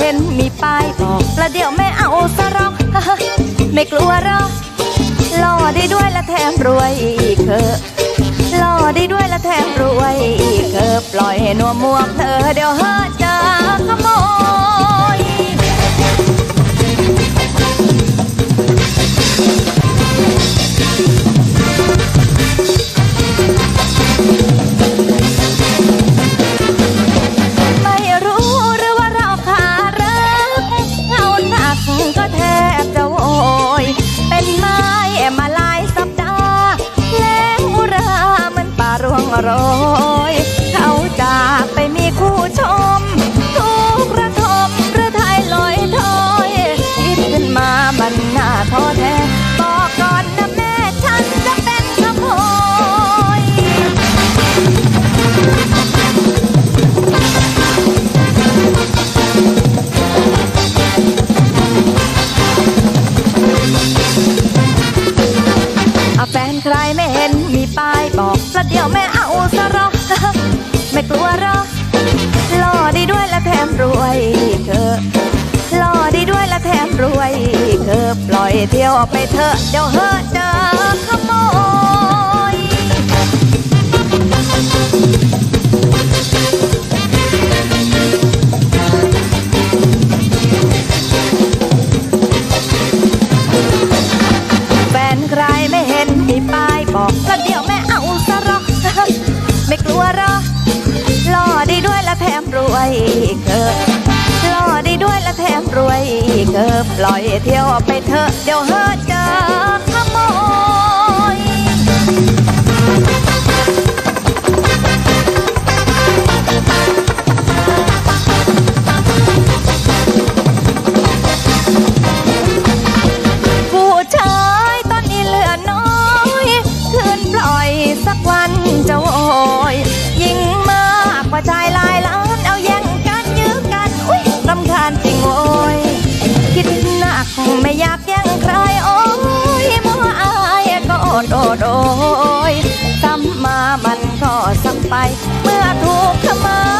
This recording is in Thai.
ห็นมีป้ายบอกแล้วเดี๋ยวแม่เอาสะรอกไม่กลัวหรอกหล่อได้ด้วยและแถมรวยอีกเถอะหล่อได้ด้วยและแถมรวยอีกเถอะปล่อยให้นัวมัวเธอเดี๋ยวเฮ้อจอ บอกประเดี๋ยวแม่เอาซะรอกไม่กลัวรอกหล่อดีด้วยและแถมรวยเธอหล่อดีด้วยและแถมรวยเธอปล่อยเที่ยวไปเถอะเดี๋ยวเฮอเจอขโมยแฟนใครไม่เห็นมีป้ายบอกแล้วเดี๋ยว วยอีกเถอะหล่อดีด้วยและแถมรวยเกิบปล่อยเที่ยวไปเถอะเดี๋ยวเฮอเจอ โดยซ้ำมามันก็สักไป เมื่อถูกขโมย